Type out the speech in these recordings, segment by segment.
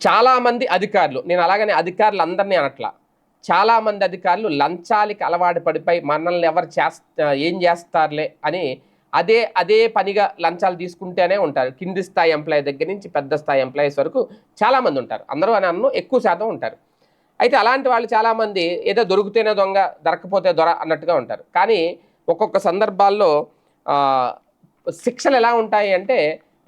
చాలామంది అధికారులు నేను అలాగనే అధికారులు అందరినీ అనట్లా చాలామంది అధికారులు లంచాలకి అలవాటు పడిపోయి మనల్ని ఎవరు చేస్తా ఏం చేస్తారులే అని అదే అదే పనిగా లంచాలు తీసుకుంటేనే ఉంటారు. కింది స్థాయి ఎంప్లాయీ దగ్గర నుంచి పెద్ద స్థాయి ఎంప్లాయీస్ వరకు చాలామంది ఉంటారు. అందరూ అని అన్ను ఎక్కువ శాతం ఉంటారు. అయితే అలాంటి వాళ్ళు చాలామంది ఏదో దొరికితేనే దొంగ దొరకపోతే దొర అన్నట్టుగా ఉంటారు. కానీ ఒక్కొక్క సందర్భాల్లో శిక్షలు ఎలా ఉంటాయి అంటే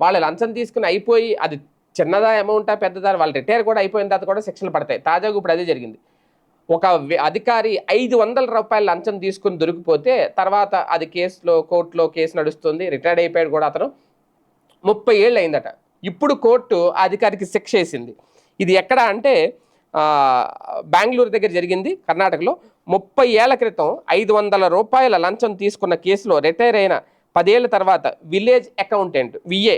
వాళ్ళు లంచం తీసుకుని అయిపోయి అది చిన్నదా అమౌంటా పెద్దదా వాళ్ళు రిటైర్ కూడా అయిపోయిన తర్వాత కూడా శిక్షలు పడతాయి. తాజాగా ఇప్పుడు అదే జరిగింది. ఒక అధికారి ఐదు వందల రూపాయల లంచం తీసుకుని దొరికిపోతే తర్వాత అది కేసులో కోర్టులో కేసు నడుస్తుంది. రిటైర్డ్ అయిపోయాడు కూడా అతను. ముప్పై ఏళ్ళు అయిందట. ఇప్పుడు కోర్టు ఆ అధికారికి శిక్ష వేసింది. ఇది ఎక్కడ అంటే బెంగళూరు దగ్గర జరిగింది కర్ణాటకలో. ముప్పై ఏళ్ళ క్రితం ఐదు వందల రూపాయల లంచం తీసుకున్న కేసులో రిటైర్ అయిన పదేళ్ళ తర్వాత విలేజ్ అకౌంటెంట్ విఏ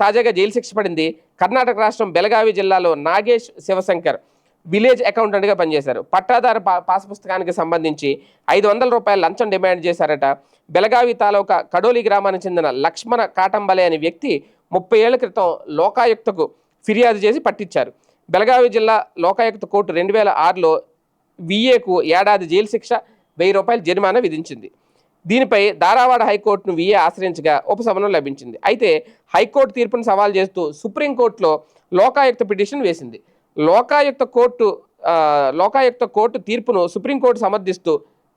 తాజాగా జైలు శిక్ష పడింది కర్ణాటక రాష్ట్రం బెలగావి జిల్లాలో నాగేష్ శివశంకర్ విలేజ్ అకౌంటెంట్గా పనిచేశారు. పట్టాదారు పా పాస్ పుస్తకానికి సంబంధించి ఐదు వందల రూపాయల లంచం డిమాండ్ చేశారట. బెలగావి తాలూకా కడోలి గ్రామానికి చెందిన లక్ష్మణ కాటంబలే అనే వ్యక్తి ముప్పై ఏళ్ళ క్రితం లోకాయుక్తకు ఫిర్యాదు చేసి పట్టించారు. బెలగావి జిల్లా లోకాయుక్త కోర్టు రెండు వేల ఆరులో విఏకు ఏడాది జైలు శిక్ష వెయ్యి రూపాయల జరిమానా విధించింది. దీనిపై ధారావాడ హైకోర్టును వీఏ ఆశ్రయించగా ఉపశమనం లభించింది. అయితే హైకోర్టు తీర్పును సవాల్ చేస్తూ సుప్రీంకోర్టులో లోకాయుక్త పిటిషన్ వేసింది. లోకాయుక్త కోర్టు లోకాయుక్త కోర్టు తీర్పును సుప్రీంకోర్టు సమర్థిస్తూ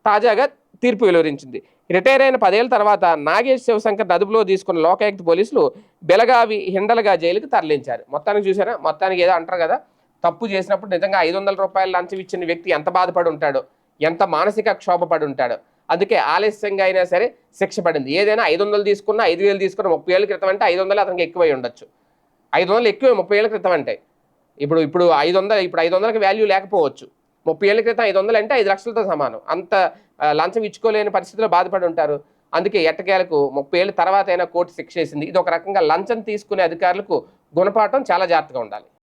తాజాగా తీర్పు వెలువరించింది. రిటైర్ అయిన పదేళ్ళ తర్వాత నాగేష్ శివశంకర్ అదుపులో తీసుకున్న లోకాయుక్త పోలీసులు బెలగావి హిండలగా జైలుకి తరలించారు. మొత్తానికి చూసారా మొత్తానికి ఏదో అంటారు కదా? తప్పు చేసినప్పుడు నిజంగా ఐదు వందల రూపాయల లంచం ఇచ్చిన వ్యక్తి ఎంత బాధపడి ఉంటాడో? ఎంత మానసిక క్షోభపడి ఉంటాడో? అందుకే ఆలస్యంగా అయినా సరే శిక్ష పడింది. ఏదైనా ఐదు వందలు తీసుకున్నా ఐదు వేలు తీసుకున్న ముప్పై ఏళ్ళ క్రితం అంటే ఐదు వందలు అతనికి ఎక్కువై ఉండొచ్చు. ఐదు వందలు ఎక్కువే ముప్పై ఏళ్ళ క్రితం అంటే. ఇప్పుడు ఇప్పుడు ఐదు వందలు ఇప్పుడు ఐదు వందలకి వాల్యూ లేకపోవచ్చు. ముప్పై ఏళ్ళ క్రితం ఐదు వందలు అంటే ఐదు లక్షలతో సమానం. అంత లంచం ఇచ్చుకోలేని పరిస్థితిలో బాధపడి ఉంటారు. అందుకే ఎట్టకేలకు ముప్పై ఏళ్ళ తర్వాత అయినా కోర్టు శిక్ష వేసింది. ఇది ఒక రకంగా లంచం తీసుకునే అధికారులకు గుణపాఠం చాలా జాగ్రత్తగా ఉండాలి.